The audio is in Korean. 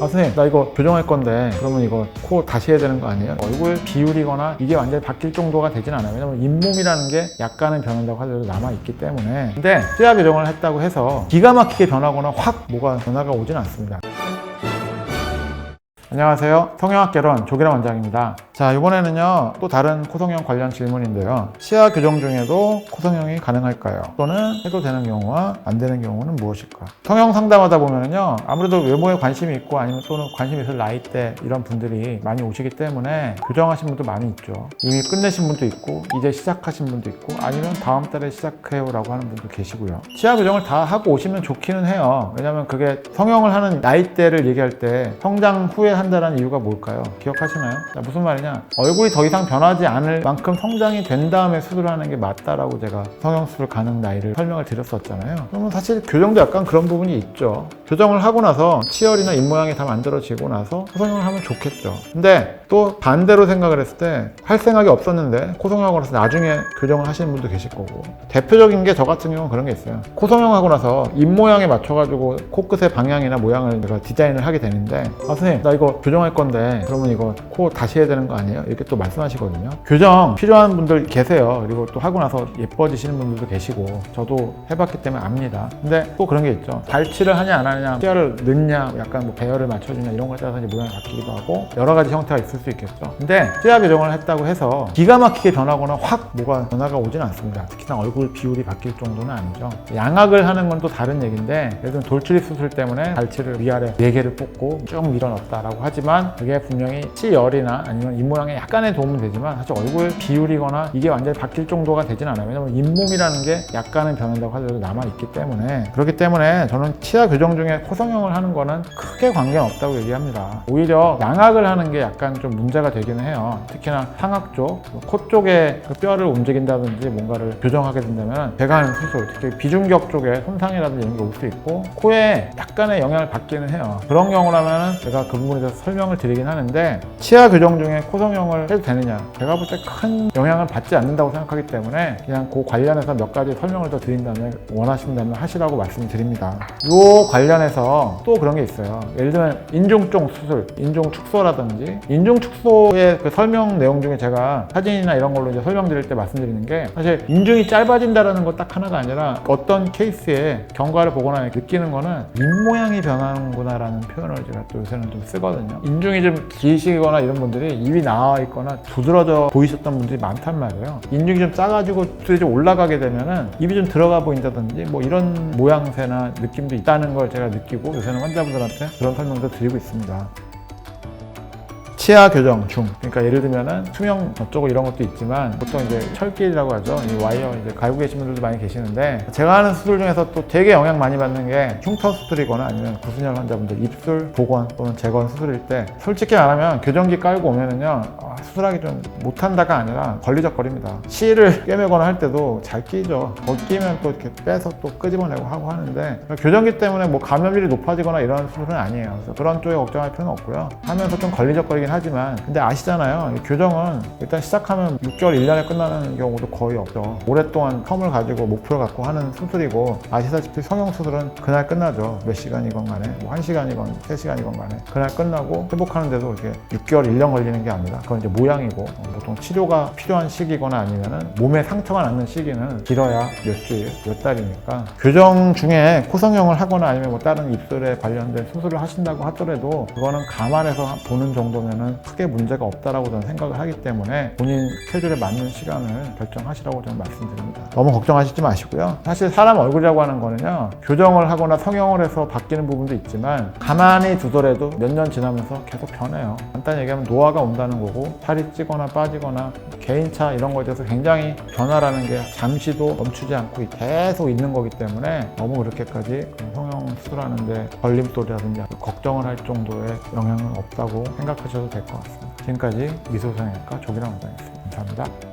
아 선생님 나 이거 교정할 건데 그러면 이거 코 다시 해야 되는 거 아니에요? 얼굴 비율이거나 이게 완전히 바뀔 정도가 되진 않아요 왜냐면 잇몸이라는 게 약간은 변한다고 하더라도 남아있기 때문에 근데 치아 교정을 했다고 해서 기가 막히게 변하거나 확 뭐가 변화가 오진 않습니다 안녕하세요. 성형학 개론 조기란 원장입니다. 자, 이번에는요, 또 다른 코성형 관련 질문인데요. 치아 교정 중에도 코성형이 가능할까요? 또는 해도 되는 경우와 안 되는 경우는 무엇일까? 성형 상담하다 보면은요, 아무래도 외모에 관심이 있고 아니면 또는 관심이 있을 나이대 이런 분들이 많이 오시기 때문에 교정하신 분도 많이 있죠. 이미 끝내신 분도 있고, 이제 시작하신 분도 있고, 아니면 다음 달에 시작해요 라고 하는 분도 계시고요. 치아 교정을 다 하고 오시면 좋기는 해요. 왜냐면 그게 성형을 하는 나이대를 얘기할 때 성장 후에 한다는 이유가 뭘까요? 기억하시나요? 자, 무슨 말이냐? 얼굴이 더 이상 변하지 않을 만큼 성장이 된 다음에 수술하는 게 맞다라고 제가 성형수술 가능 나이를 설명을 드렸었잖아요. 그러면 사실 교정도 약간 그런 부분이 있죠. 교정을 하고 나서 치열이나 입 모양이 다 만들어지고 나서 코성형을 하면 좋겠죠. 근데 또 반대로 생각을 했을 때 할 생각이 없었는데 코성형하고 나서 나중에 교정을 하시는 분도 계실 거고 대표적인 게 저 같은 경우는 그런 게 있어요. 코성형하고 나서 입모양에 맞춰가지고 코끝의 방향이나 모양을 내가 디자인을 하게 되는데 아 선생님 나 이거 교정할 건데 그러면 이거 코 다시 해야 되는 거 아니에요? 이렇게 또 말씀하시거든요. 교정 필요한 분들 계세요. 그리고 또 하고 나서 예뻐지시는 분들도 계시고 저도 해봤기 때문에 압니다. 근데 또 그런 게 있죠. 발치를 하냐 안 하냐, 치아를 넣냐, 약간 뭐 배열을 맞춰주냐 이런 거에 따라서 이제 모양이 바뀌기도 하고 여러 가지 형태가 있을 수 있겠죠. 근데 치아 교정을 했다고 해서 기가 막히게 변하거나 확 뭐가 변화가 오진 않습니다. 특히나 얼굴 비율이 바뀔 정도는 아니죠. 양악을 하는 건 또 다른 얘기인데 예를 들면 돌출입 수술 때문에 발치를 위아래 4개를 뽑고 쭉 밀어넣었다라고 하지만 그게 분명히 치열이나 아니면 입모양에 약간의 도움은 되지만 사실 얼굴 비율이거나 이게 완전히 바뀔 정도가 되진 않아요. 왜냐면 잇몸이라는 게 약간은 변한다고 하더라도 남아있기 때문에 그렇기 때문에 저는 치아 교정 중에 코성형을 하는 거는 크게 관계는 없다고 얘기합니다. 오히려 양악을 하는 게 약간 좀 문제가 되기는 해요. 특히나 상악 쪽, 코 쪽에 그 뼈를 움직인다든지 뭔가를 교정하게 된다면 하는 수술, 특히 비중격 쪽에 손상이라든지 이런 게 올 수 있고 코에 약간의 영향을 받기는 해요. 그런 경우라면 제가 그 부분에 대해서 설명을 드리긴 하는데 치아 교정 중에 코 성형을 해도 되느냐? 제가 볼 때 큰 영향을 받지 않는다고 생각하기 때문에 그냥 그 관련해서 몇 가지 설명을 더 드린다면 원하신다면 하시라고 말씀드립니다. 요 관련해서 또 그런 게 있어요. 예를 들면 인중종 수술, 인중 축소라든지 인중 축소의 그 설명 내용 중에 제가 사진이나 이런 걸로 이제 설명드릴 때 말씀드리는 게 사실 인중이 짧아진다라는 것 딱 하나가 아니라 어떤 케이스에 경과를 보거나 느끼는 거는 입모양이 변하는구나라는 표현을 제가 또 요새는 좀 쓰거든요. 인중이 좀 기시거나 이런 분들이 입이 나와 있거나 두드러져 보이셨던 분들이 많단 말이에요. 인중이 좀 작아지고 좀 올라가게 되면은 입이 좀 들어가 보인다든지 뭐 이런 모양새나 느낌도 있다는 걸 제가 느끼고 요새는 환자분들한테 그런 설명도 드리고 있습니다. 치아 교정 중. 그러니까 예를 들면은 수명 어쩌고 이런 것도 있지만 보통 이제 철길이라고 하죠. 이 와이어 이제 갈고 계신 분들도 많이 계시는데 제가 하는 수술 중에서 또 되게 영향 많이 받는 게 흉터 수술이거나 아니면 구순혈 환자분들 입술 복원 또는 재건 수술일 때 솔직히 말하면 교정기 깔고 오면은요 아, 수술하기 좀 못한다가 아니라 걸리적거립니다. 실을 꿰매거나 할 때도 잘 끼죠. 더 끼면 또 이렇게 빼서 또 끄집어내고 하고 하는데 교정기 때문에 뭐 감염률이 높아지거나 이런 수술은 아니에요. 그래서 그런 쪽에 걱정할 필요는 없고요. 하면서 좀 걸리적거리긴 하지만 근데 아시잖아요. 이 교정은 일단 시작하면 6개월, 1년에 끝나는 경우도 거의 없죠. 오랫동안 텀을 가지고 목표를 갖고 하는 수술이고 아시다시피 성형 수술은 그날 끝나죠. 몇 시간이건 간에 뭐 1시간이건 3시간이건 간에 그날 끝나고 회복하는 데도 이렇게 6개월, 1년 걸리는 게 아니라 그건 이제 모양이고 어, 보통 치료가 필요한 시기거나 아니면은 몸에 상처가 남는 시기는 길어야 몇 주일, 몇 달이니까 교정 중에 코성형을 하거나 아니면 뭐 다른 입술에 관련된 수술을 하신다고 하더라도 그거는 감안해서 보는 정도면 은 크게 문제가 없다라고 저는 생각을 하기 때문에 본인 스케줄에 맞는 시간을 결정하시라고 저는 말씀드립니다. 너무 걱정하시지 마시고요. 사실 사람 얼굴이라고 하는 거는요. 교정을 하거나 성형을 해서 바뀌는 부분도 있지만 가만히 두더라도 몇 년 지나면서 계속 변해요. 간단히 얘기하면 노화가 온다는 거고 살이 찌거나 빠지거나 개인차 이런 거에 대해서 굉장히 변화라는 게 잠시도 멈추지 않고 계속 있는 거기 때문에 너무 그렇게까지 그 성형 수술하는데 걸림돌이라든지 걱정을 할 정도의 영향은 없다고 생각하셔도 될 것 같습니다. 지금까지 미소성형외과 조기랑 원장이었습니다. 감사합니다.